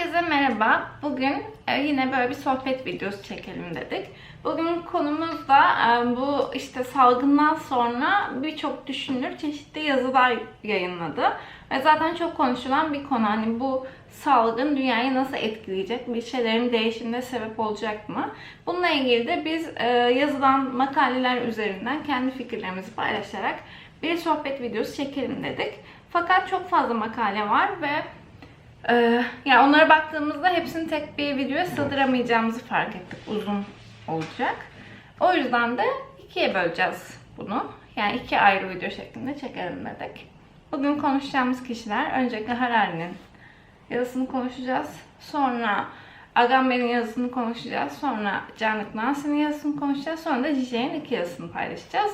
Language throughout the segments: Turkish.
Herkese merhaba. Bugün e, yine böyle bir sohbet videosu çekelim dedik. Bugün konumuz da e, bu işte salgından sonra birçok düşünür çeşitli yazılar yayınladı. Ve zaten çok konuşulan bir konu. Hani bu salgın dünyayı nasıl etkileyecek? Bir şeylerin değişimine sebep olacak mı? Bununla ilgili de biz e, yazılan makaleler üzerinden kendi fikirlerimizi paylaşarak bir sohbet videosu çekelim dedik. Fakat çok fazla makale var ve ee, yani onlara baktığımızda hepsini tek bir videoya sığdıramayacağımızı fark ettik. Uzun olacak. O yüzden de ikiye böleceğiz bunu. Yani iki ayrı video şeklinde çekelim dedik. Bugün konuşacağımız kişiler öncelikle Harari'nin yazısını konuşacağız. Sonra Agamben'in yazısını konuşacağız. Sonra Janet Nancy'nin yazısını konuşacağız. Sonra da Jijek'in iki yazısını paylaşacağız.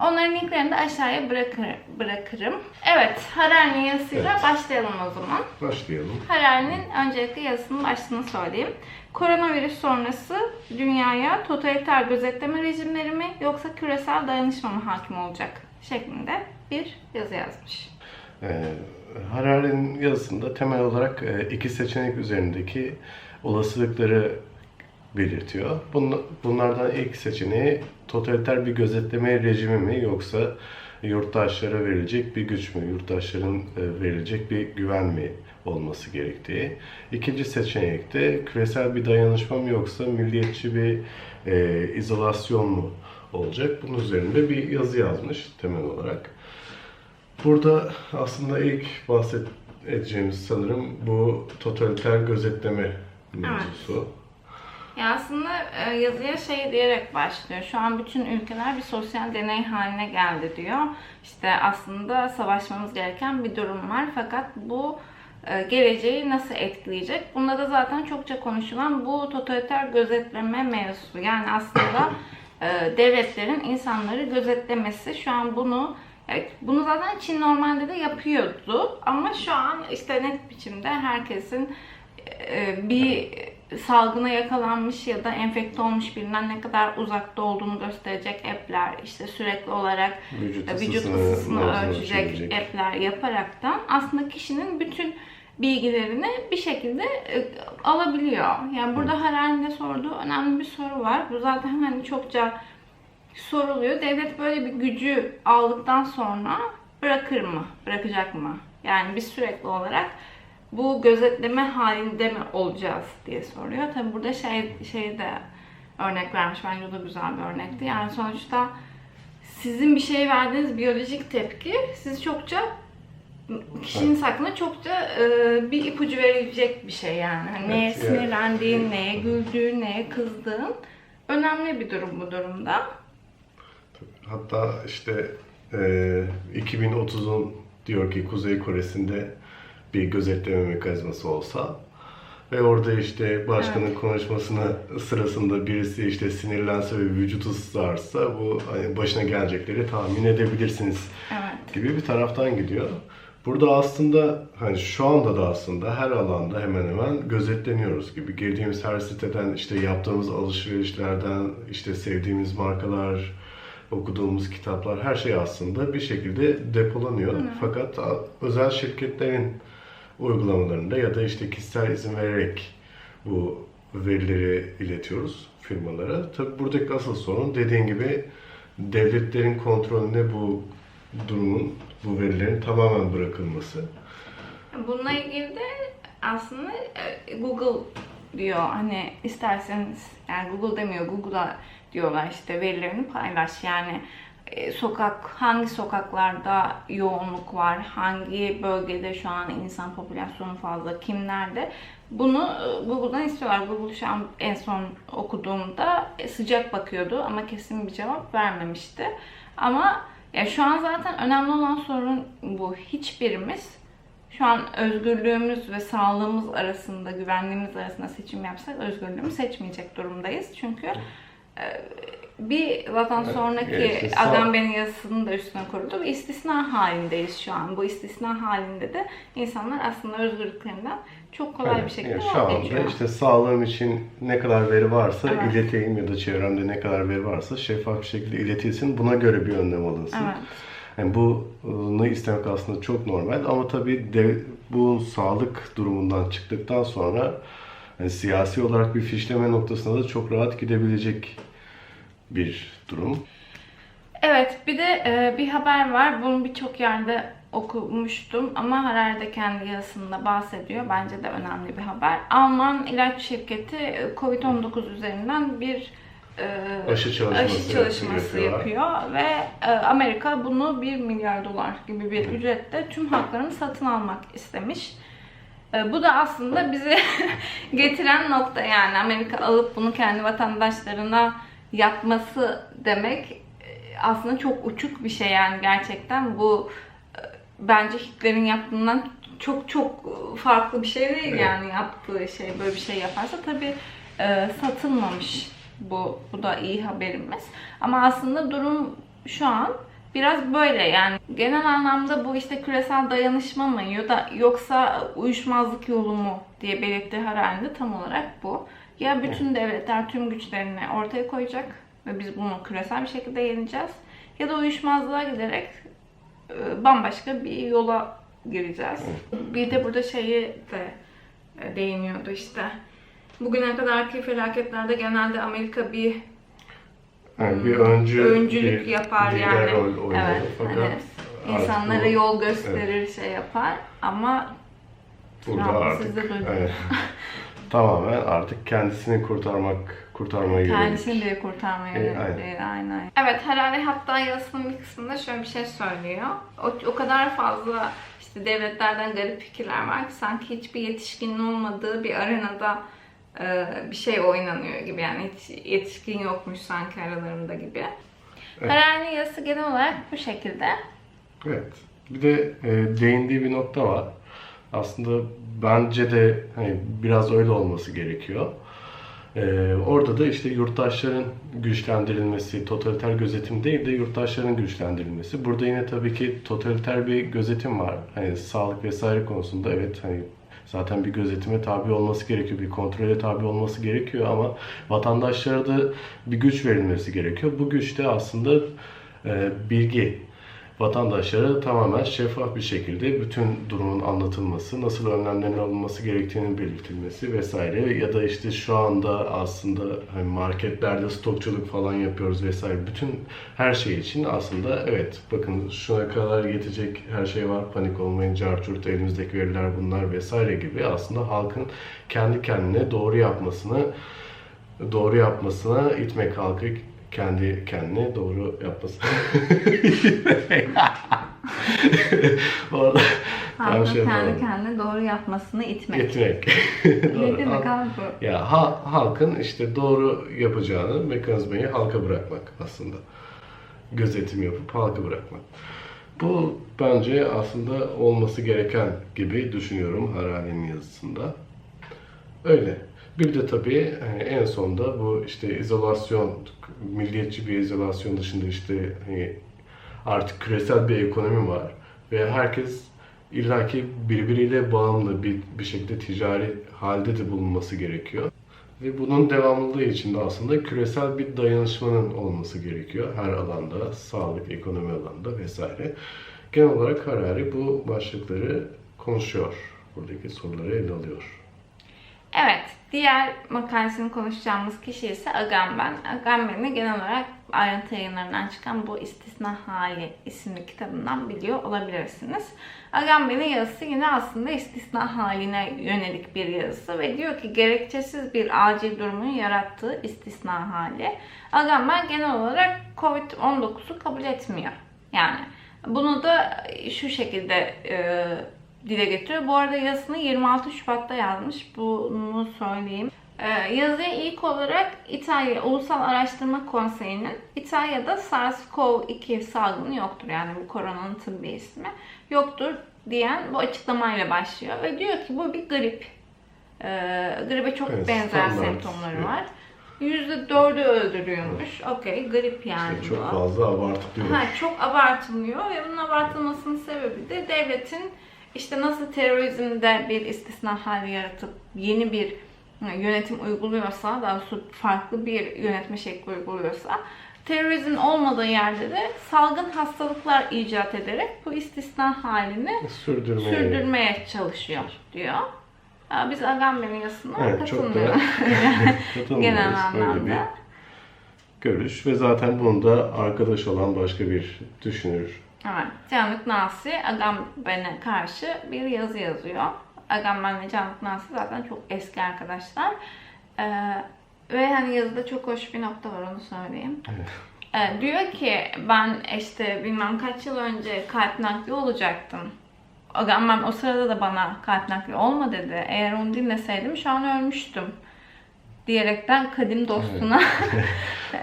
Onların linklerini de aşağıya bırakır, bırakırım. Evet, Harari'nin yazısıyla Evet. başlayalım o zaman. Başlayalım. Harari'nin öncelikle yazısının başlığını söyleyeyim. Koronavirüs sonrası dünyaya totaliter gözetleme rejimleri mi yoksa küresel dayanışma mı hakim olacak şeklinde bir yazı yazmış. Ee, Harari'nin yazısında temel olarak e, iki seçenek üzerindeki olasılıkları belirtiyor. Bunla- Bunlardan ilk seçeneği totaliter bir gözetleme rejimi mi yoksa yurttaşlara verilecek bir güç mü, yurttaşların e, verilecek bir güven mi olması gerektiği. İkinci seçenek de küresel bir dayanışma mı yoksa milliyetçi bir e, izolasyon mu olacak? Bunun üzerinde bir yazı yazmış temel olarak. Burada aslında ilk bahsedeceğimiz sanırım bu totaliter gözetleme mevzusu. Ya aslında e, yazıya şey diyerek başlıyor. Şu an bütün ülkeler bir sosyal deney haline geldi diyor. İşte aslında savaşmamız gereken bir durum var. Fakat bu e, geleceği nasıl etkileyecek? Bunda da zaten çokça konuşulan bu totaliter gözetleme mevzusu. Yani aslında e, devletlerin insanları gözetlemesi. Şu an bunu Evet, bunu zaten Çin normalde de yapıyordu ama şu an işte net biçimde herkesin bir salgına yakalanmış ya da enfekte olmuş birinden ne kadar uzakta olduğunu gösterecek app'ler, işte sürekli olarak Vücut vücut ısısını, ölçecek ölçecek. app'ler yaparaktan aslında kişinin bütün bilgilerini bir şekilde e, alabiliyor. Yani burada Harari'nin de sorduğu önemli bir soru var. Bu zaten hani çokça soruluyor. Devlet böyle bir gücü aldıktan sonra bırakır mı? Bırakacak mı? Yani biz sürekli olarak bu gözetleme halinde mi olacağız diye soruyor. Tabi burada şey, şey de örnek vermiş. Bence o da güzel bir örnekti. Yani sonuçta sizin bir şeye verdiğiniz biyolojik tepki sizi çokça kişinin hakkında çokça e, bir ipucu verecek bir şey yani. Hani neye Evet, sinirlendiğin, neye güldüğün, neye kızdığın önemli bir durum bu durumda. Hatta işte e, 2030'un diyor ki Kuzey Kore'sinde bir gözetleme mekanizması olsa ve orada işte başkanın konuşmasını sırasında birisi işte sinirlense ve vücutu sızarsa bu hani başına gelecekleri tahmin edebilirsiniz Evet. gibi bir taraftan gidiyor. Burada aslında hani şu anda da aslında her alanda hemen hemen gözetleniyoruz gibi. Girdiğimiz her siteden işte yaptığımız alışverişlerden işte sevdiğimiz markalar, okuduğumuz kitaplar her şey aslında bir şekilde depolanıyor. Fakat a- özel şirketlerin uygulamalarında ya da işte kişisel izin vererek bu verileri iletiyoruz firmalara. Tabi buradaki asıl sorun dediğin gibi devletlerin kontrolüne bu durumun, bu verilerin tamamen bırakılması. Bununla ilgili de aslında e, Google diyor hani isterseniz yani Google demiyor Google'a diyorlar işte verilerini paylaş yani sokak hangi sokaklarda yoğunluk var hangi bölgede şu an insan popülasyonu fazla kimlerde bunu e, Google'dan istiyorlar. Google şu an en son okuduğumda e, sıcak bakıyordu ama kesin bir cevap vermemişti. Ama ya şu an zaten önemli olan sorun bu. Hiçbirimiz şu an özgürlüğümüz ve sağlığımız arasında, güvenliğimiz arasında seçim yapsak özgürlüğümü seçmeyecek durumdayız. Çünkü e, bir Evet, sonraki evet, Agamben'in yazısının da üstüne kurdu. Bir istisna halindeyiz şu an. Bu istisna halinde de insanlar aslında özgürlüklerinden çok kolay bir Evet, şekilde yani şu anda işte sağlığım için ne kadar veri varsa Evet. ileteyim ya da çevremde ne kadar veri varsa şeffaf bir şekilde iletilsin. Buna göre bir önlem alınsın. Evet. Yani bunu istemek aslında çok normal ama tabii dev- bu sağlık durumundan çıktıktan sonra hani siyasi olarak bir fişleme noktasına da çok rahat gidebilecek bir durum. Evet, bir de e, bir haber var. Bunu birçok yerde okumuştum ama Harari de kendi yazısında bahsediyor. Bence de önemli bir haber. Alman ilaç şirketi e, Covid-19 üzerinden bir e, Aşı çalışması aşı çalışması yapıyorlar. yapıyor ve e, Amerika bunu 1 milyar dolar gibi bir ücretle tüm haklarını satın almak istemiş. E, Bu da aslında bizi getiren nokta yani Amerika alıp bunu kendi vatandaşlarına yapması demek e, aslında çok uçuk bir şey yani gerçekten bu e, bence Hitler'in yaptığından çok çok farklı bir şey değil Evet. yani yaptığı şey böyle bir şey yaparsa tabi satılmamış bu bu da iyi haberimiz ama aslında durum şu an biraz böyle yani genel anlamda bu işte küresel dayanışma mı ya da yoksa uyuşmazlık yolu mu diye belirttiği Harari'de tam olarak bu. Ya bütün devletler tüm güçlerini ortaya koyacak ve biz bunu küresel bir şekilde yeneceğiz ya da uyuşmazlığa giderek e, bambaşka bir yola gireceğiz. Bir de burada şeyi de e, değiniyordu işte. Bugüne kadarki felaketlerde genelde Amerika bir Yani bir öncü, öncülük bir yapar yani. rol. Evet, Fakat hani insanlara bu- yol gösterir, şey yapar ama Burada artık siz de duydunuz. evet, tamamen artık kendisini kurtarmak, kurtarmaya yönelik. Kendisini de kurtarmaya E, yönelik aynen. değil, aynen. Evet, Harari hatta yazısının bir kısmında şöyle bir şey söylüyor. O, o kadar fazla işte devletlerden garip fikirler var ki sanki hiçbir yetişkinin olmadığı bir arenada e, bir şey oynanıyor gibi yani hiç yetişkin yokmuş sanki aralarında gibi. Evet. Harari'nin yazısı genel olarak bu şekilde. Evet. Bir de e, değindiği bir nokta var. Aslında bence de hani biraz öyle olması gerekiyor. E, orada da işte yurttaşların güçlendirilmesi, totaliter gözetim değil de yurttaşların güçlendirilmesi. Burada yine tabii ki totaliter bir gözetim var. Hani sağlık vesaire konusunda evet hani zaten bir gözetime tabi olması gerekiyor, bir kontrole tabi olması gerekiyor ama vatandaşlara da bir güç verilmesi gerekiyor. Bu güç de aslında e, bilgi vatandaşlara tamamen şeffaf bir şekilde bütün durumun anlatılması, nasıl önlemlerin alınması gerektiğinin belirtilmesi vesaire ya da işte şu anda aslında hani marketlerde stokçuluk falan yapıyoruz vesaire. Bütün her şey için aslında evet bakın şuna kadar yetecek her şey var panik olmayın carçurt elimizdeki veriler bunlar vesaire gibi aslında halkın kendi kendine doğru yapmasını doğru yapmasına itmek halkı kendi kendine doğru yapmasına. Orada Halkın şey kendi kendine doğru yapmasını itmek. Etmek. Ne demek abi bu? Ya ha- halkın işte doğru yapacağını mekanizmayı halka bırakmak aslında. Gözetim yapıp halka bırakmak. Bu bence aslında olması gereken gibi düşünüyorum Harari'nin yazısında. Öyle. Bir de tabii hani en sonda bu işte izolasyon, milliyetçi bir izolasyon dışında işte hani artık küresel bir ekonomi var ve herkes illaki birbiriyle bağımlı bir, bir şekilde ticari halde de bulunması gerekiyor. Ve bunun devamlılığı için de aslında küresel bir dayanışmanın olması gerekiyor her alanda, sağlık, ekonomi alanında vesaire. Genel olarak Harari bu başlıkları konuşuyor. Buradaki soruları ele alıyor. Evet, diğer makalesini konuşacağımız kişi ise Agamben. Agamben'i genel olarak ayrıntı yayınlarından çıkan bu İstisna Hali isimli kitabından biliyor olabilirsiniz. Agamben'in yazısı yine aslında istisna haline yönelik bir yazısı ve diyor ki gerekçesiz bir acil durumun yarattığı istisna hali. Agamben genel olarak Covid-19'u kabul etmiyor. Yani bunu da şu şekilde e, dile getiriyor. Bu arada yazısını 26 Şubat'ta yazmış. Bunu söyleyeyim. Ee, yazıya ilk olarak İtalya Ulusal Araştırma Konseyi'nin İtalya'da SARS-CoV-2 salgını yoktur. Yani bu koronanın tıbbi ismi. Yoktur diyen bu açıklamayla başlıyor. Ve diyor ki bu bir grip. Ee, gribe çok Evet, benzer standart. semptomları Evet. var. %4'ü öldürüyormuş. Okey grip yani İşte çok bu. fazla abartılıyor. Ha, çok abartılıyor ve bunun abartılmasının sebebi de devletin işte nasıl terörizmde bir istisna hali yaratıp yeni bir e, yönetim uyguluyorsa, daha doğrusu farklı bir yönetme şekli uyguluyorsa terörizmin olmadığı yerde de salgın hastalıklar icat ederek bu istisna halini Sürdürmeye. sürdürmeye çalışıyor diyor. Biz Agamben'in yazısına Evet, da katılmıyoruz. Genel anlamda. görüş ve zaten bunu da arkadaş olan başka bir düşünür. Evet, Canlık Nasi Agamben'e karşı bir yazı yazıyor. Agamben ve Canlık Nasi zaten çok eski arkadaşlar. Ee, ve hani yazıda çok hoş bir nokta var onu söyleyeyim. Evet. Ee, diyor ki ben işte bilmem kaç yıl önce kalp nakli olacaktım. Agamben o sırada da bana kalp nakli olma dedi. Eğer onu dinleseydim şu an ölmüştüm. Diyerekten kadim dostuna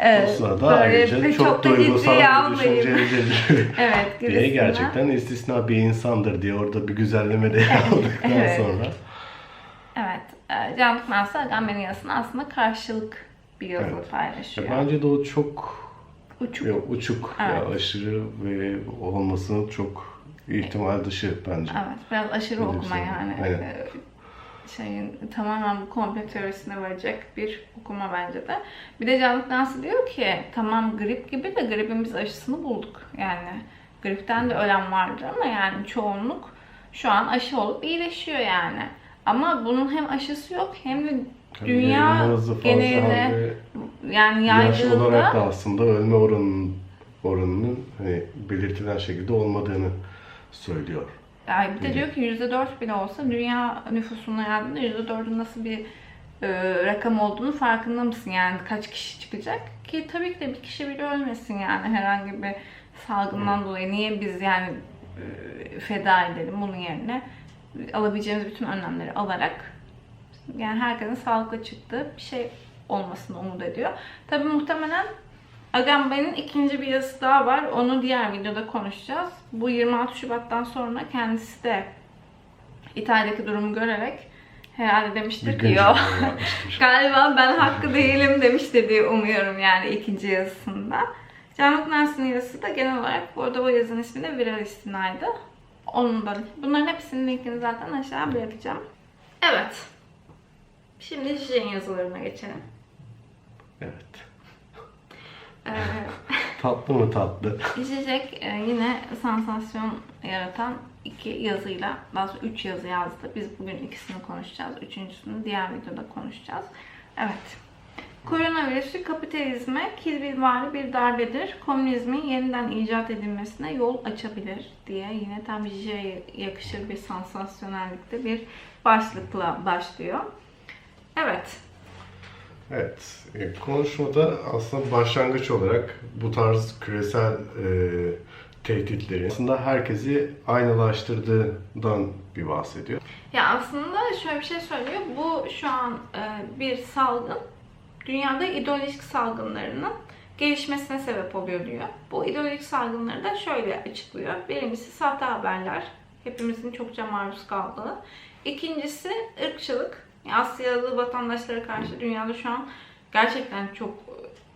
e, Aslında da böyle ayrıca çok, da duygusal bir düşüncelidir Evet, diye gerçekten istisna bir insandır diye orada bir güzelleme de aldıktan Evet. sonra. Evet. E, Canlık Nasi Agamben'in yazısına aslında karşılık bir yazı Evet. paylaşıyor. Ya bence de o çok Uçuk. ya, uçuk ya Evet. aşırı ve olmasının çok ihtimal dışı bence. Evet, biraz aşırı bir okuma yani. Aynen. Şeyin tamamen bu komple teorisine varacak bir okuma bence de. Bir de Canlık Nancy diyor ki tamam grip gibi de gripin biz aşısını bulduk. Yani gripten de ölen vardır ama yani çoğunluk şu an aşı olup iyileşiyor yani. Ama bunun hem aşısı yok hem de dünya geneline yani yaş olarak da aslında ölme oranının oranının hani belirtilen şekilde olmadığını söylüyor. Yani bir de diyor ki %4 bile olsa dünya nüfusuna yardımda %4'ün nasıl bir e, rakam olduğunu farkında mısın? Yani kaç kişi çıkacak? Ki tabii ki de bir kişi bile ölmesin yani herhangi bir salgından dolayı. Niye biz yani e, feda edelim bunun yerine? Alabileceğimiz bütün önlemleri alarak yani herkesin sağlıklı çıktığı bir şey olmasını umut ediyor. Tabii muhtemelen Agamben'in ikinci bir yazısı daha var. Onu diğer videoda konuşacağız. Bu 26 Şubat'tan sonra kendisi de İtalya'daki durumu görerek herhalde demiştir ki yo güncelleme yapmıştır. galiba ben hakkı değilim demiştir diye umuyorum yani ikinci yazısında. Canlık Nancy'nin yazısı da genel olarak bu arada o yazının ismi de Viral İstinay'dı. Onun da bunların hepsinin linkini zaten aşağı bırakacağım. Evet. Şimdi Jijek'in yazılarına geçelim. Evet. Ee, Tatlı mı tatlı? Zizek e, yine sansasyon yaratan iki yazıyla, daha sonra üç yazı yazdı. Biz bugün ikisini konuşacağız. Üçüncüsünü diğer videoda konuşacağız. Evet. Koronavirüsü kapitalizme kilbilvari bir darbedir. Komünizmin yeniden icat edilmesine yol açabilir diye yine tam Zizek'e yakışır bir sansasyonellikte bir başlıkla başlıyor. Evet. Evet, e, konuşmada aslında başlangıç olarak bu tarz küresel e, tehditlerin aslında herkesi aynılaştırdığından bir bahsediyor. Ya aslında şöyle bir şey söylüyor. Bu şu an e, bir salgın. Dünyada ideolojik salgınlarının gelişmesine sebep oluyor diyor. Bu ideolojik salgınları da şöyle açıklıyor. Birincisi sahte haberler. Hepimizin çokça maruz kaldığı. İkincisi ırkçılık. Asyalı vatandaşlara karşı dünyada şu an gerçekten çok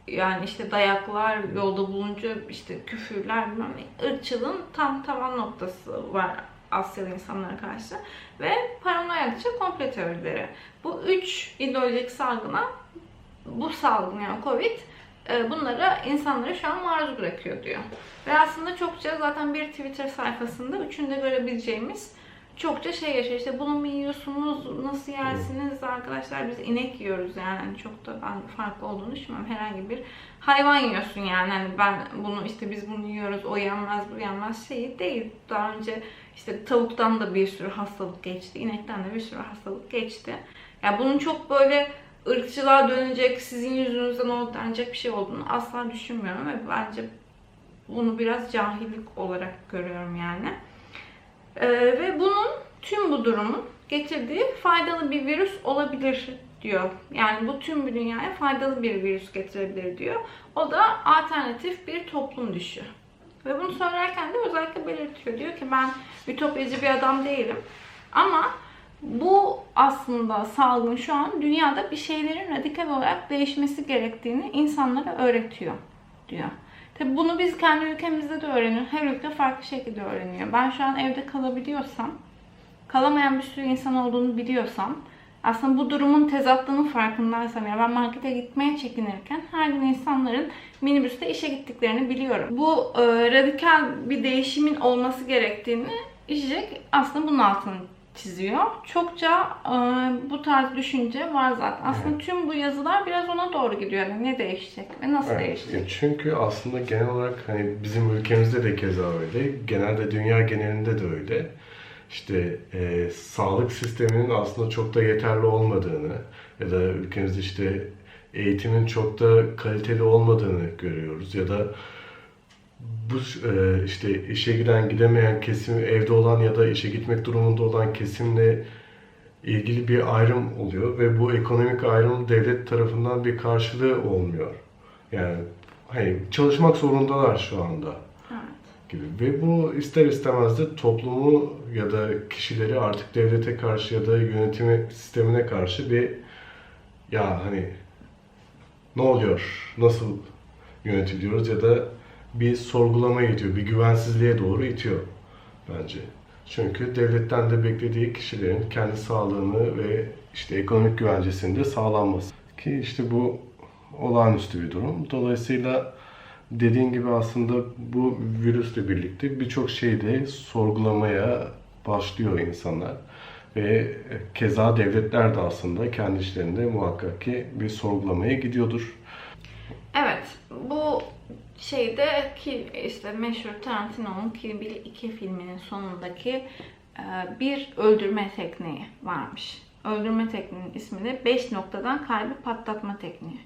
yani işte dayaklar, yolda bulunca işte küfürler bilmem ne. Irkçılığın tam tavan noktası var Asyalı insanlara karşı. Ve paranoyakça komple teorileri. Bu üç ideolojik salgına bu salgın yani Covid e, bunlara insanları şu an maruz bırakıyor diyor. Ve aslında çokça zaten bir Twitter sayfasında üçünde görebileceğimiz çokça şey yaşıyor. İşte bunu mu yiyorsunuz, nasıl yersiniz arkadaşlar biz inek yiyoruz yani Hani çok da ben farklı olduğunu düşünmüyorum. Herhangi bir hayvan yiyorsun yani hani ben bunu işte biz bunu yiyoruz o yenmez bu yenmez şeyi değil. Daha önce işte tavuktan da bir sürü hastalık geçti, inekten de bir sürü hastalık geçti. Yani bunun çok böyle ırkçılığa dönecek, sizin yüzünüzden oldu denecek bir şey olduğunu asla düşünmüyorum ve bence bunu biraz cahillik olarak görüyorum yani. Ee, ve bunun tüm bu durumun getirdiği faydalı bir virüs olabilir diyor. Yani bu tüm bir dünyaya faydalı bir virüs getirebilir diyor. O da alternatif bir toplum düşü. Ve bunu söylerken de özellikle belirtiyor. Diyor ki ben ütopyacı bir adam değilim. Ama bu aslında salgın şu an dünyada bir şeylerin radikal olarak değişmesi gerektiğini insanlara öğretiyor diyor. Tabi bunu biz kendi ülkemizde de öğreniyoruz. Her ülke farklı şekilde öğreniyor. Ben şu an evde kalabiliyorsam, kalamayan bir sürü insan olduğunu biliyorsam Aslında bu durumun tezatlığının farkındaysam ya ben markete gitmeye çekinirken her gün insanların minibüste işe gittiklerini biliyorum. Bu e, radikal bir değişimin olması gerektiğini Jack aslında bunun altını çiziyor. Çokça e, bu tarz düşünce var zaten. Aslında tüm bu yazılar biraz ona doğru gidiyor. Yani ne değişecek ve nasıl Evet, değişecek? çünkü aslında genel olarak hani bizim ülkemizde de keza öyle, genelde dünya genelinde de öyle. İşte e, sağlık sisteminin aslında çok da yeterli olmadığını ya da ülkemizde işte eğitimin çok da kaliteli olmadığını görüyoruz ya da bu e, işte işe giden gidemeyen kesim evde olan ya da işe gitmek durumunda olan kesimle ilgili bir ayrım oluyor ve bu ekonomik ayrım devlet tarafından bir karşılığı olmuyor. Yani hani çalışmak zorundalar şu anda Evet. gibi ve bu ister istemez de toplumu ya da kişileri artık devlete karşı ya da yönetimi sistemine karşı bir ya hani ne oluyor, nasıl yönetiliyoruz ya da bir sorgulamaya itiyor, bir güvensizliğe doğru itiyor bence. Çünkü devletten de beklediği kişilerin kendi sağlığını ve işte ekonomik güvencesinin de sağlanması. Ki işte bu olağanüstü bir durum. Dolayısıyla dediğin gibi aslında bu virüsle birlikte birçok şeyde sorgulamaya başlıyor insanlar. Ve keza devletler de aslında kendi işlerinde muhakkak ki bir sorgulamaya gidiyordur. Evet, bu şeyde ki işte meşhur Tarantino'nun Kill Bill 2 filminin sonundaki e, bir öldürme tekniği varmış. Öldürme tekniğinin ismi de 5 noktadan kalbi patlatma tekniği.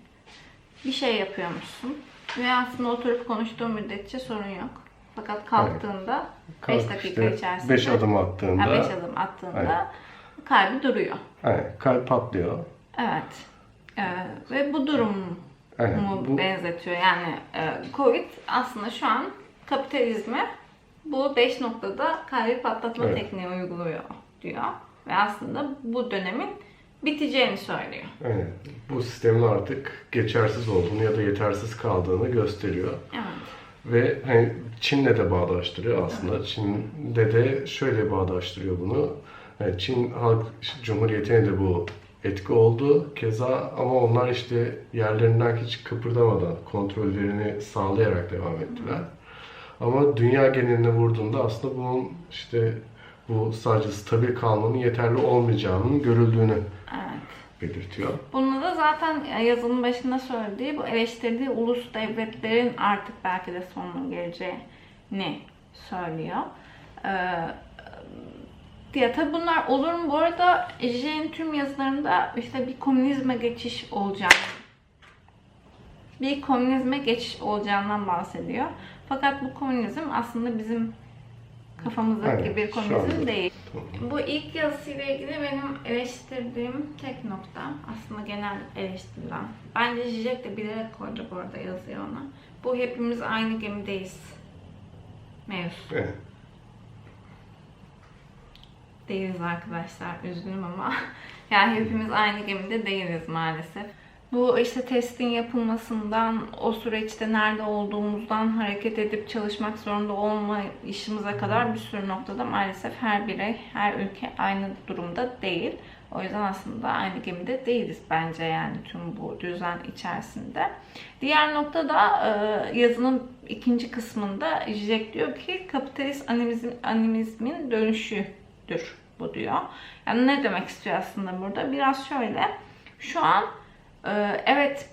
Bir şey yapıyormuşsun ve aslında oturup konuştuğun müddetçe sorun yok. Fakat kalktığında 5 dakika içerisinde 5 adım attığında 5 adım attığında Aynen. kalbi duruyor. aynen, kalp patlıyor. Evet. E, ve bu durum Aynen, mu bu- benzetiyor. Yani e, Covid aslında şu an kapitalizme bu 5 noktada kalbi patlatma Evet. tekniği uyguluyor diyor. Ve aslında bu dönemin biteceğini söylüyor. Aynen. Bu sistemin artık geçersiz olduğunu ya da yetersiz kaldığını gösteriyor. Evet. Ve hani Çin'le de bağdaştırıyor aslında. Çin'de de şöyle bağdaştırıyor bunu. Yani Çin Halk Cumhuriyeti'ne de bu etki oldu. Keza ama onlar işte yerlerinden hiç kıpırdamadan kontrollerini sağlayarak devam ettiler. Ama dünya geneline vurduğunda aslında bunun işte bu sadece stabil kalmanın yeterli olmayacağının görüldüğünü Evet. belirtiyor. Bununla da zaten yazının başında söylediği bu eleştirdiği ulus devletlerin artık belki de sonuna geleceğini söylüyor. Ee, ya tabi bunlar olur mu? Bu arada Ejder'in tüm yazılarında işte bir komünizme geçiş olacak. Bir komünizme geçiş olacağından bahsediyor. Fakat bu komünizm aslında bizim kafamızdaki Evet, bir komünizm değil. Bu ilk yazısıyla ilgili benim eleştirdiğim tek nokta aslında genel eleştirilen. Bence Zizek de bilerek koydu bu arada yazıyor ona. Bu hepimiz aynı gemideyiz. Mevzusu. Evet. Değiliz arkadaşlar. Üzgünüm ama. yani hepimiz aynı gemide değiliz maalesef. Bu işte testin yapılmasından, o süreçte nerede olduğumuzdan hareket edip çalışmak zorunda olma işimize kadar bir sürü noktada maalesef her birey, her ülke aynı durumda değil. O yüzden aslında aynı gemide değiliz bence yani tüm bu düzen içerisinde. Diğer nokta da e, yazının ikinci kısmında Zizek diyor ki kapitalist animizm, animizmin dönüşüdür bu diyor. Yani ne demek istiyor aslında burada? Biraz şöyle. Şu an e, evet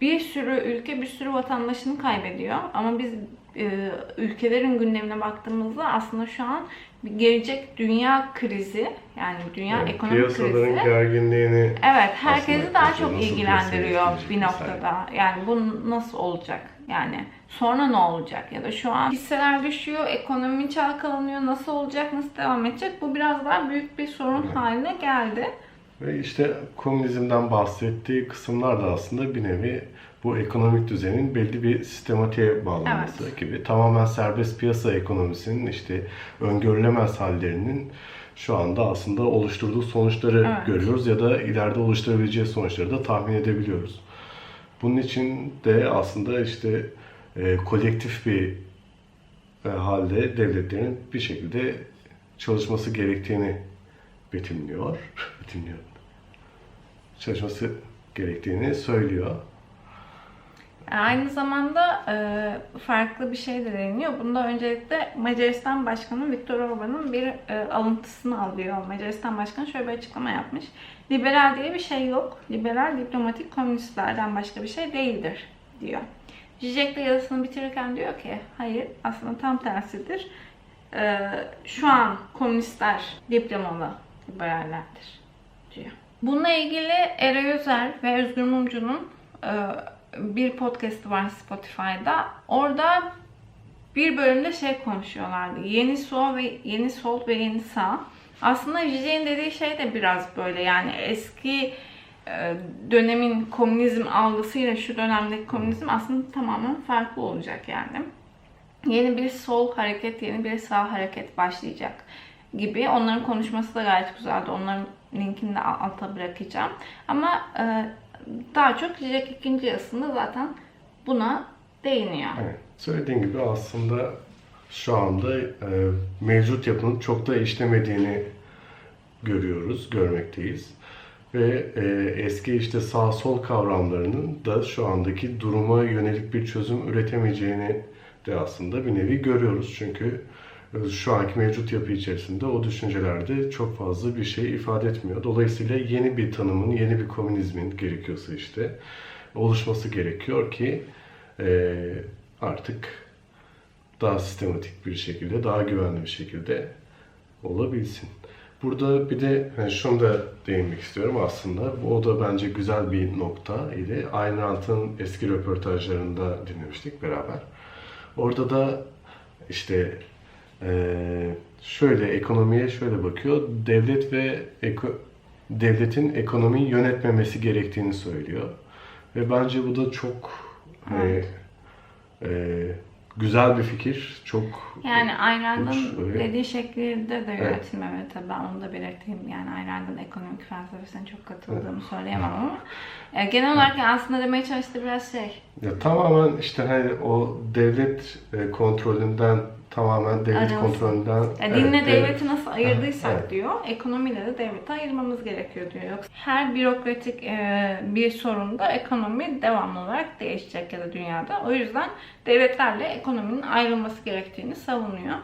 bir sürü ülke bir sürü vatandaşını kaybediyor ama biz e, ülkelerin gündemine baktığımızda aslında şu an bir gelecek dünya krizi yani dünya Yani ekonomik piyasaların krizi gerginliğini Evet, herkesi daha çok ilgilendiriyor bir noktada. Yani bu nasıl olacak? Yani sonra ne olacak? Ya da şu an hisseler düşüyor, ekonomi çalkalanıyor, nasıl olacak, nasıl devam edecek? Bu biraz daha büyük bir sorun haline geldi. Ve işte komünizmden bahsettiği kısımlar da aslında bir nevi bu ekonomik düzenin belli bir sistematiğe bağlanması gibi. Tamamen serbest piyasa ekonomisinin işte öngörülemez hallerinin şu anda aslında oluşturduğu sonuçları Evet. görüyoruz ya da ileride oluşturabileceği sonuçları da tahmin edebiliyoruz. Bunun için de aslında işte e, kolektif bir e, halde devletlerin bir şekilde çalışması gerektiğini betimliyor. betimliyor. çalışması gerektiğini söylüyor. Aynı zamanda e, farklı bir şey de deniliyor. Bunda öncelikle Macaristan Başkanı Viktor Orban'ın bir e, alıntısını alıyor. Macaristan Başkanı şöyle bir açıklama yapmış. Liberal diye bir şey yok. Liberal diplomatik komünistlerden başka bir şey değildir diyor. Zizek de yazısını bitirirken diyor ki hayır aslında tam tersidir. E, şu an komünistler diplomalı liberallerdir diyor. Bununla ilgili Eray Özer ve Özgür Mumcu'nun e, bir podcast var Spotify'da. Orada bir bölümde şey konuşuyorlardı. Yeni sol ve yeni sol ve yeni sağ. Aslında Zizek'in dediği şey de biraz böyle yani eski dönemin komünizm algısıyla şu dönemdeki komünizm aslında tamamen farklı olacak yani. Yeni bir sol hareket, yeni bir sağ hareket başlayacak gibi. Onların konuşması da gayet güzeldi. Onların linkini de alta bırakacağım. Ama e, daha çok Zizek ikinci yazısında zaten buna değiniyor. Evet. Söylediğin gibi aslında şu anda e, mevcut yapının çok da işlemediğini görüyoruz, görmekteyiz. Ve e, eski işte sağ sol kavramlarının da şu andaki duruma yönelik bir çözüm üretemeyeceğini de aslında bir nevi görüyoruz. Çünkü e, şu anki mevcut yapı içerisinde o düşüncelerde çok fazla bir şey ifade etmiyor. Dolayısıyla yeni bir tanımın, yeni bir komünizmin gerekiyorsa işte oluşması gerekiyor ki e, artık daha sistematik bir şekilde, daha güvenli bir şekilde olabilsin. Burada bir de hani şunu da değinmek istiyorum aslında. O da bence güzel bir nokta idi. Ayn Rand'ın eski röportajlarında dinlemiştik beraber. Orada da işte eee, şöyle ekonomiye şöyle bakıyor. Devlet ve eko- devletin ekonomiyi yönetmemesi gerektiğini söylüyor. Ve bence bu da çok hani, eee, güzel bir fikir. Çok Yani Ayn Rand'ın Uç, öyle. dediği şekilde de Evet. yönetilmemeli tabii ben onu da belirteyim. Yani Ayn Rand'ın ekonomik felsefesine çok katıldığımı söyleyemem ama e, genel olarak aslında demeye çalıştığı biraz şey Ya tamamen işte hani o devlet e, kontrolünden tamamen devlet Arası. kontrolünden Ya evet, dinle evet. devleti nasıl ayırdıysak Evet. diyor, ekonomiyle de devleti ayırmamız gerekiyor diyor. Yoksa her bürokratik e, bir sorunda ekonomi devamlı olarak değişecek ya da dünyada. O yüzden devletlerle ekonominin ayrılması gerektiğini savunuyor.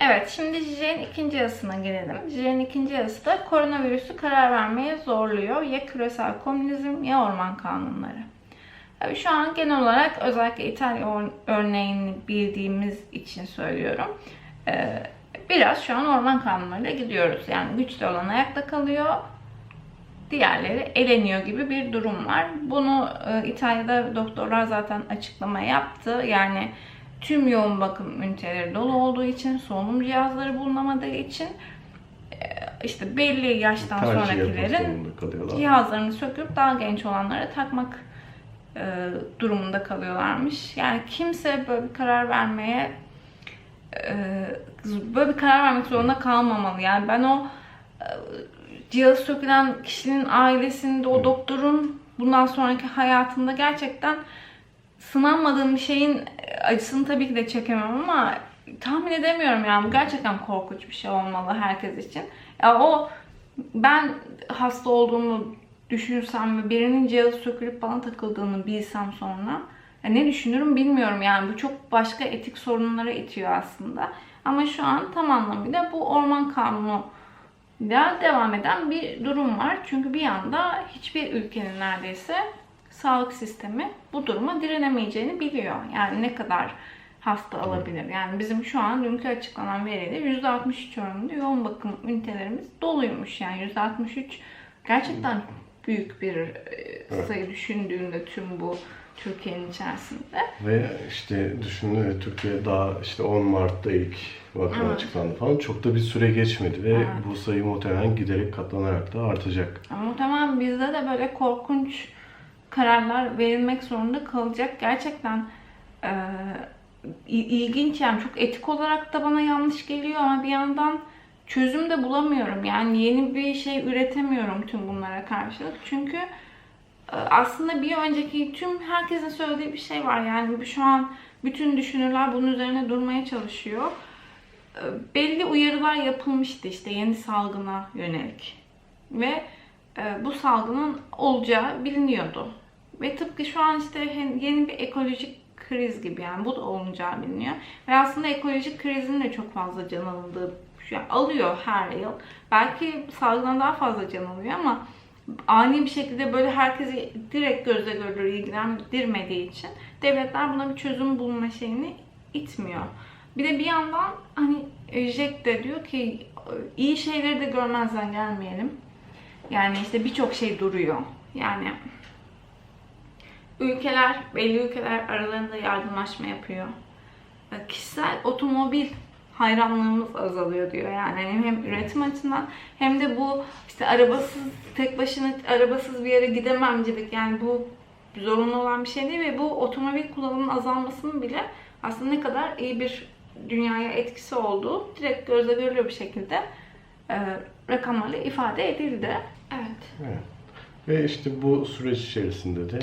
Evet, şimdi Zizek'in ikinci yazısına gelelim. Zizek'in ikinci yazısı da koronavirüsü karar vermeye zorluyor. Ya küresel komünizm ya orman kanunları. Şu an genel olarak özellikle İtalya örneğini bildiğimiz için söylüyorum. Ee, biraz şu an orman kanunlarıyla gidiyoruz. Yani güçlü olan ayakta kalıyor, diğerleri eleniyor gibi bir durum var. Bunu e, İtalya'da doktorlar zaten açıklama yaptı. Yani tüm yoğun bakım üniteleri dolu olduğu için, solunum cihazları bulunamadığı için e, işte belli yaştan Tercih sonrakilerin cihazlarını söküp daha genç olanlara takmak e, durumunda kalıyorlarmış. Yani kimse böyle bir karar vermeye e, böyle bir karar vermek zorunda kalmamalı. Yani ben o e, cihazı sökülen kişinin ailesinde o doktorun bundan sonraki hayatında gerçekten sınanmadığım bir şeyin acısını tabii ki de çekemem ama tahmin edemiyorum yani bu gerçekten korkunç bir şey olmalı herkes için. Ya o ben hasta olduğumu düşünsem ve birinin cihazı sökülüp bana takıldığını bilsem sonra ya ne düşünürüm bilmiyorum yani bu çok başka etik sorunlara itiyor aslında. Ama şu an tam anlamıyla bu orman kanunu ile devam eden bir durum var. Çünkü bir yanda hiçbir ülkenin neredeyse sağlık sistemi bu duruma direnemeyeceğini biliyor. Yani ne kadar hasta alabilir. Yani bizim şu an dünkü açıklanan veriyle %63 oranında yoğun bakım ünitelerimiz doluymuş. Yani %63 gerçekten büyük bir e, sayı düşündüğünde tüm bu Türkiye'nin içerisinde. Ve işte düşünün Türkiye daha işte 10 Mart'ta ilk vaka Evet. açıklandı falan. Çok da bir süre geçmedi ve Evet. bu sayı muhtemelen giderek katlanarak da artacak. Ama muhtemelen bizde de böyle korkunç kararlar verilmek zorunda kalacak. Gerçekten e, il- ilginç yani çok etik olarak da bana yanlış geliyor ama bir yandan çözüm de bulamıyorum. Yani yeni bir şey üretemiyorum tüm bunlara karşılık. Çünkü e, aslında bir önceki tüm herkesin söylediği bir şey var. Yani şu an bütün düşünürler bunun üzerine durmaya çalışıyor. E, Belli uyarılar yapılmıştı işte yeni salgına yönelik. Ve e, bu salgının olacağı biliniyordu. Ve tıpkı şu an işte yeni bir ekolojik kriz gibi yani bu da olacağı biliniyor. Ve aslında ekolojik krizin de çok fazla can alındığı an alıyor her yıl. Belki salgından daha fazla can alıyor ama ani bir şekilde böyle herkesi direkt gözle görülür ilgilendirmediği için devletler buna bir çözüm bulma şeyini itmiyor. Bir de bir yandan hani Jack de diyor ki iyi şeyleri de görmezden gelmeyelim. Yani işte birçok şey duruyor. Yani ülkeler, belli ülkeler aralarında yardımlaşma yapıyor. Kişisel otomobil hayranlığımız azalıyor diyor. Yani hem, hem üretim açısından hem de bu işte arabasız tek başına arabasız bir yere gidememcilik yani bu zorunlu olan bir şey değil ve bu otomobil kullanımının azalmasının bile aslında ne kadar iyi bir dünyaya etkisi olduğu direkt gözle görülür bir şekilde e, rakamlarla ifade edildi. Evet. Evet. Ve işte bu süreç içerisinde de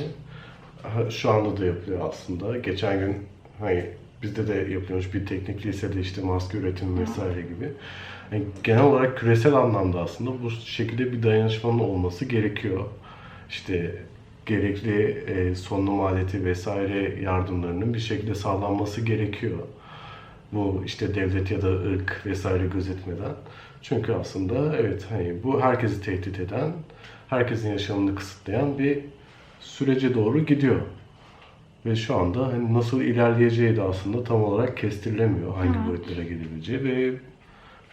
şu anda da yapılıyor aslında. Geçen gün hani bizde de yapılmış bir teknik lisede işte maske üretimi vesaire gibi. Yani genel olarak küresel anlamda aslında bu şekilde bir dayanışmanın olması gerekiyor. İşte gerekli e, solunum aleti vesaire yardımlarının bir şekilde sağlanması gerekiyor. Bu işte devlet ya da ırk vesaire gözetmeden. Çünkü aslında evet hani bu herkesi tehdit eden, herkesin yaşamını kısıtlayan bir sürece doğru gidiyor. Ve şu anda hani nasıl ilerleyeceği de aslında tam olarak kestirilemiyor hangi Evet. boyutlara gelebileceği ve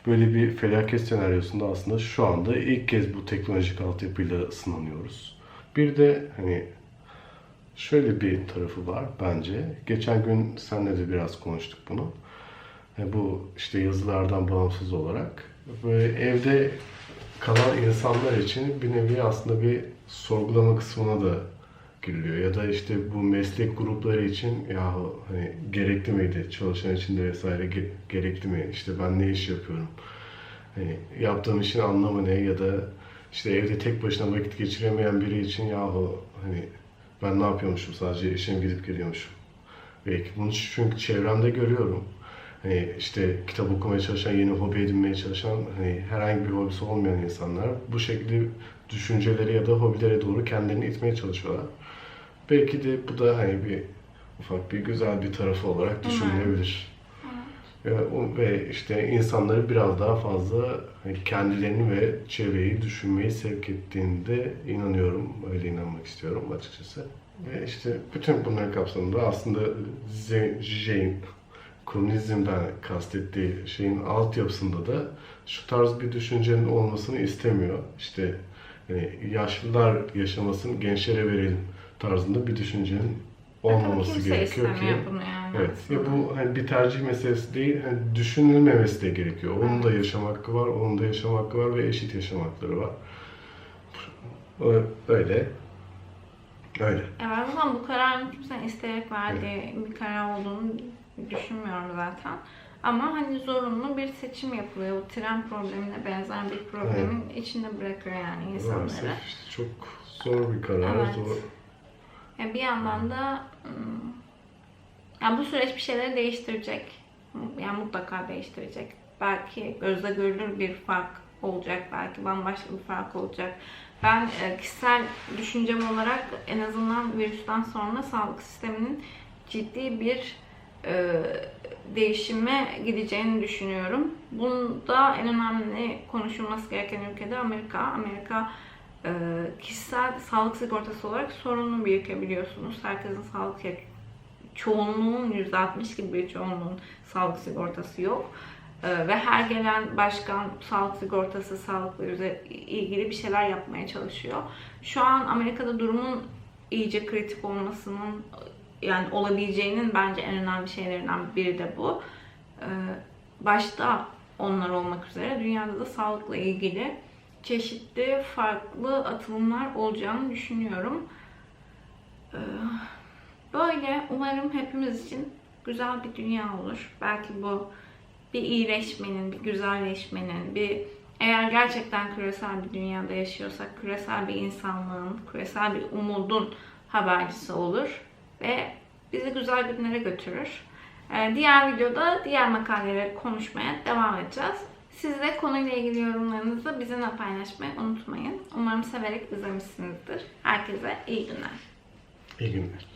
böyle bir felaket senaryosunda aslında şu anda ilk kez bu teknolojik altyapıyla sınanıyoruz. Bir de hani şöyle bir tarafı var bence. Geçen gün senle de biraz konuştuk bunu. E, Bu işte yazılardan bağımsız olarak böyle evde kalan insanlar için bir nevi aslında bir sorgulama kısmına da giriliyor. Ya da işte bu meslek grupları için ya hani gerekli miydi çalışan için de vesaire ge- gerekli mi? İşte ben ne iş yapıyorum? Hani yaptığım işin anlamı ne ya da işte evde tek başına vakit geçiremeyen biri için yahu hani ben ne yapıyormuşum sadece işime gidip geliyormuşum. Belki bunu çünkü çevremde görüyorum. Hani işte kitap okumaya çalışan, yeni hobi edinmeye çalışan, hani herhangi bir hobisi olmayan insanlar bu şekilde düşüncelere ya da hobilere doğru kendilerini itmeye çalışıyorlar. Belki de bu da hani bir ufak bir güzel bir tarafı olarak düşünülebilir. Ve, işte insanları biraz daha fazla hani kendilerini ve çevreyi düşünmeyi sevk ettiğinde inanıyorum, öyle inanmak istiyorum açıkçası. Ve işte bütün bunların kapsamında aslında Zizek'in komünizmden kastettiği şeyin altyapısında da şu tarz bir düşüncenin olmasını istemiyor. İşte hani yaşlılar yaşamasın, gençlere verelim tarzında bir düşüncenin olmaması Kimse gerekiyor ki. yani. Evet. Ya bu hani bir tercih meselesi değil, hani düşünülmemesi de gerekiyor. Onun da yaşam hakkı var, onun da yaşam hakkı var ve eşit yaşam hakları var. Öyle. Öyle. Ya ben zaten bu kararın kimsenin isteyerek verdiği bir karar olduğunu düşünmüyorum zaten. Ama hani zorunlu bir seçim yapılıyor. Bu tren problemine benzer bir problemin içinde bırakıyor yani insanları. Maalesef işte çok zor bir karar. Evet. Zor. Ya bir yandan da ım, ya bu süreç bir şeyleri değiştirecek. Yani mutlaka değiştirecek. Belki gözle görülür bir fark olacak. Belki bambaşka bir fark olacak. Ben e, kişisel düşüncem olarak en azından virüsten sonra sağlık sisteminin ciddi bir e, değişime gideceğini düşünüyorum. Bunda en önemli konuşulması gereken ülke de Amerika. Amerika kişisel sağlık sigortası olarak sorunlu bir ülke biliyorsunuz. Herkesin sağlık çoğunluğun %60 gibi bir çoğunluğun sağlık sigortası yok. E, ve her gelen başkan sağlık sigortası, sağlıkla ilgili bir şeyler yapmaya çalışıyor. Şu an Amerika'da durumun iyice kritik olmasının yani olabileceğinin bence en önemli şeylerinden biri de bu. E, başta onlar olmak üzere dünyada da sağlıkla ilgili çeşitli farklı atılımlar olacağını düşünüyorum. Ee, Böyle umarım hepimiz için güzel bir dünya olur. Belki bu bir iyileşmenin, bir güzelleşmenin, bir eğer gerçekten küresel bir dünyada yaşıyorsak küresel bir insanlığın, küresel bir umudun habercisi olur ve bizi güzel günlere götürür. Ee, Diğer videoda diğer makaleleri konuşmaya devam edeceğiz. Siz de konuyla ilgili yorumlarınızı bizimle paylaşmayı unutmayın. Umarım severek izlemişsinizdir. Herkese iyi günler. İyi günler.